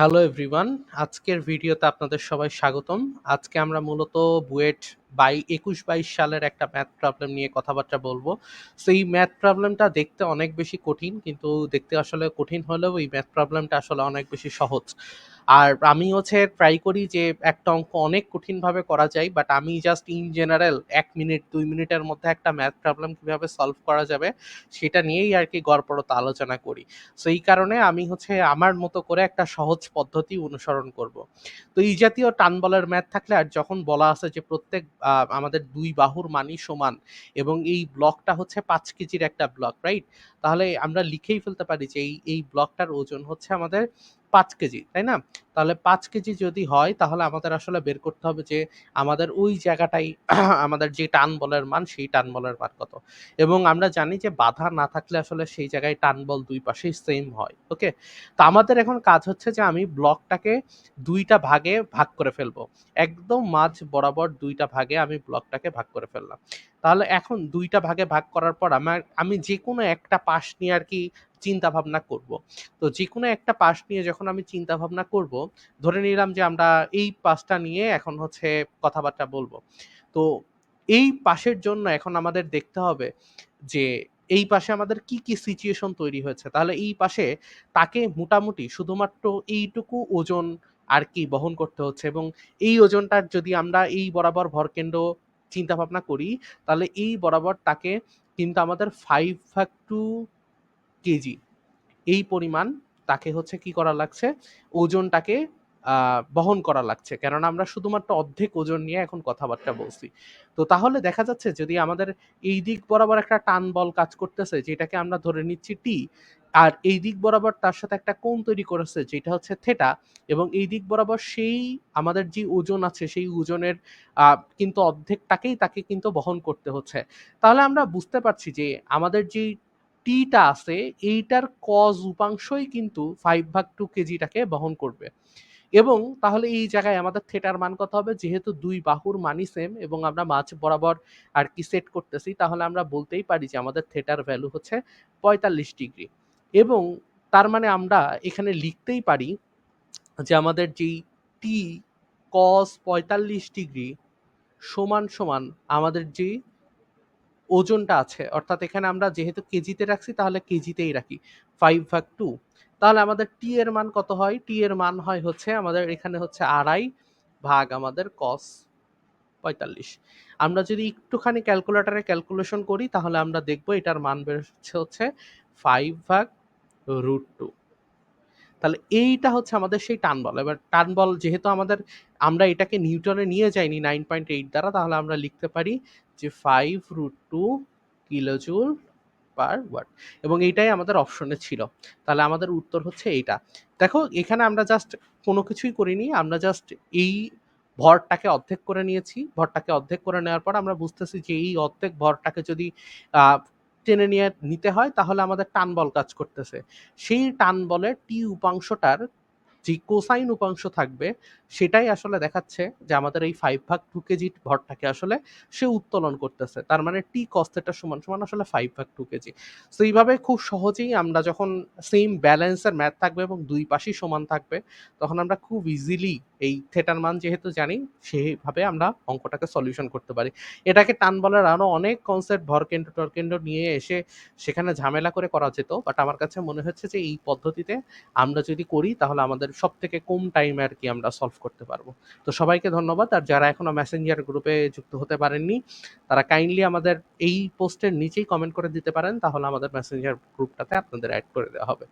Hello everyone, আজকের ভিডিওতে আপনাদের সবাই স্বাগতম। আজকে আমরা মূলত বুয়েট বাই একুশ বাইশ সালের একটা ম্যাথ প্রবলেম নিয়ে কথাবার্তা বলব। সো এই ম্যাথ প্রবলেমটা দেখতে অনেক বেশি কঠিন, কিন্তু দেখতে আসলে কঠিন হলেও এই ম্যাথ প্রবলেমটা আসলে অনেক বেশি সহজ। আর আমি হচ্ছে ট্রাই করি যে একটা অঙ্ক অনেক কঠিনভাবে করা যায় বাট আমি জাস্ট ইন জেনারেল এক মিনিট দুই মিনিটের মধ্যে একটা ম্যাথ প্রবলেম কীভাবে সলভ করা যাবে সেটা নিয়েই আর কি গড়পড়তা আলোচনা করি। সো এই কারণে আমি হচ্ছে আমার মতো করে একটা সহজ পদ্ধতি অনুসরণ করব। তো এই জাতীয় টান বলের ম্যাথ থাকলে আর যখন বলা আছে যে প্রত্যেক আমাদের দুই বাহুর মানই সমান এবং এই ব্লকটা হচ্ছে পাঁচ কেজির একটা ব্লক রাইট তাহলে আমরা লিখেই ফেলতে পারি যে এই এই ব্লকটার ওজন হচ্ছে আমাদের পাঁচ কেজি, তাই না? তাহলে পাঁচ কেজি যদি হয়, তাহলে আমাদের আসলে বের করতে হবে যে আমাদের ওই জায়গাটাই আমাদের যে টান বলের মান, সেই টান বলের মান কত। এবং আমরা জানি যে বাধা না থাকলে আসলে সেই জায়গায় টান বল দুই পাশেই সেম হয় ওকে তো আমাদের এখন কাজ হচ্ছে যে আমি ব্লকটাকে দুইটা ভাগে ভাগ করে ফেলব। একদম মাঝ বরাবর দুইটা ভাগে আমি ব্লকটাকে ভাগ করে ফেললাম। তাহলে এখন দুইটা ভাগে ভাগ করার পর আমার, আমি যে কোনো একটা পাশ নিয়ে আর কি চিন্তা ভাবনা করব। তো যে কোনো একটা পাশ নিয়ে যখন আমি চিন্তা ভাবনা করব, ধরে নিলাম যে আমরা এই পাশটা নিয়ে এখন হচ্ছে কথাবার্তা বলব। তো এই পাশের জন্য এখন আমাদের দেখতে হবে যে এই পাশে আমাদের কি কি সিচুয়েশন তৈরি হয়েছে। তাহলে এই পাশে তাকে মোটামুটি শুধুমাত্র এইটুকু ওজন আর কি বহন করতে হচ্ছে এবং এই ওজনটার যদি আমরা এই বরাবর ভরকেন্দ্র চিন্তা ভাবনা করি, তাহলে এই বরাবর তাকে কিন্তু আমাদের ফাইভ ভাগ টু কেজি। এই পরিমাণ তাকে হচ্ছে কি করা লাগছে? ওজনটাকে বহন করা লাগছে। কেননা আমরা শুধুমাত্র অর্ধেক ওজন নিয়ে এখন কথাবার্তা বলছি। তো তাহলে দেখা যাচ্ছে যদি আমাদের এই দিক বরাবর একটা টান বল কাজ করতেছে, যেটাকে আমরা ধরে নিচ্ছি টি আর এই দিক বরাবর তার সাথে একটা কোণ তৈরি করেছে, যেটা হচ্ছে থেটা এবং এই দিক বরাবর সেই আমাদের যে ওজন আছে, সেই ওজনের কিন্তু অর্ধেকটাকেই তাকে কিন্তু বহন করতে হচ্ছে। তাহলে আমরা বুঝতে পারছি যে আমাদের যে টিটা আছে, এইটার কজ উপাংশই কিন্তু ফাইভ ভাগ টু কেজিটাকে বহন করবে। এবং তাহলে এই জায়গায় আমাদের থেটার মান কত হবে? যেহেতু দুই বাহুর মানই সেম এবং আমরা মাছ বরাবর আর কি সেট করতেছি, তাহলে আমরা বলতেই পারি যে আমাদের থেটার ভ্যালু হচ্ছে পঁয়তাল্লিশ ডিগ্রি এবং তার মানে আমরা এখানে লিখতেই পারি যে আমাদের যেই টি কস পঁয়তাল্লিশ ডিগ্রি সমান সমান আমাদের যে ওজনটা আছে। অর্থাৎ এখানে আমরা যেহেতু কেজিতে রাখছি, তাহলে কেজিতেই রাখি। ফাইভ ভাগ টু তাহলে আমাদের টি এর মান কত হয়? টি এর মান হয় হচ্ছে আমাদের এখানে হচ্ছে আড়াই ভাগ আমাদের কস পঁয়তাল্লিশ। আমরা যদি একটুখানি ক্যালকুলেটারে ক্যালকুলেশন করি, তাহলে আমরা দেখব এটার মান বেরোচ্ছে হচ্ছে ফাইভ ভাগ রুট টু তাহলে এইটা হচ্ছে আমাদের সেই টান বল। এবার টান বল যেহেতু আমাদের, আমরা এটাকে নিউটনে নিয়ে যাইনি নাইন পয়েন্ট এইট দ্বারা, তাহলে আমরা লিখতে পারি যে five root two kilojoule per watt এবং এইটাই আমাদের অপশনে ছিল। তাহলে আমাদের উত্তর হচ্ছে এইটা। দেখো, এখানে আমরা জাস্ট কোনো কিছুই করিনি। আমরা জাস্ট এই ভরটাকে অর্ধেক করে নিয়েছি। ভরটাকে অর্ধেক করে নেওয়ার পর আমরা বুঝতেছি যে এই অর্ধেক ভরটাকে যদি টেনে নিয়ে নিতে হয়, তাহলে আমাদের টান বল কাজ করতেছে। সেই টান বলের টি উপাংশটার যে কোসাইন উপাংশ থাকবে, সেটাই আসলে দেখাচ্ছে যে আমাদের এই ফাইভ ভাগ টু কেজি ভরটাকে আসলে সে উত্তোলন করতেছে। তার মানে টি কস্তেটা সমান সমান আসলে ফাইভ ভাগ টু কেজি তো এইভাবে খুব সহজেই আমরা যখন সেম ব্যালেন্সের ম্যাথ থাকবে এবং দুই পাশেই সমান থাকবে, তখন আমরা খুব ইজিলি এই থেটার মান যেহেতু জানি, সেইভাবে আমরা অঙ্কটাকে সলিউশন করতে পারি। এটাকে টান বলার আরও অনেক কনসেপ্ট ভরকেন্দ্র টরকেন্দ্র নিয়ে এসে সেখানে ঝামেলা করে করা যেত বাট আমার কাছে মনে হচ্ছে যে এই পদ্ধতিতে আমরা যদি করি, তাহলে আমাদের সব থেকে কম টাইমে আর কি আমরা সলভ করতে পারব। তো সবাইকে ধন্যবাদ, আর যারা এখনও মেসেঞ্জার গ্রুপে যুক্ত হতে পারেননি, তারা কাইন্ডলি আমাদের এই পোস্টের নিচেই কমেন্ট করে দিতে পারেন, তাহলে আমাদের মেসেঞ্জার গ্রুপটাতে আপনাদের অ্যাড করে দেওয়া হবে।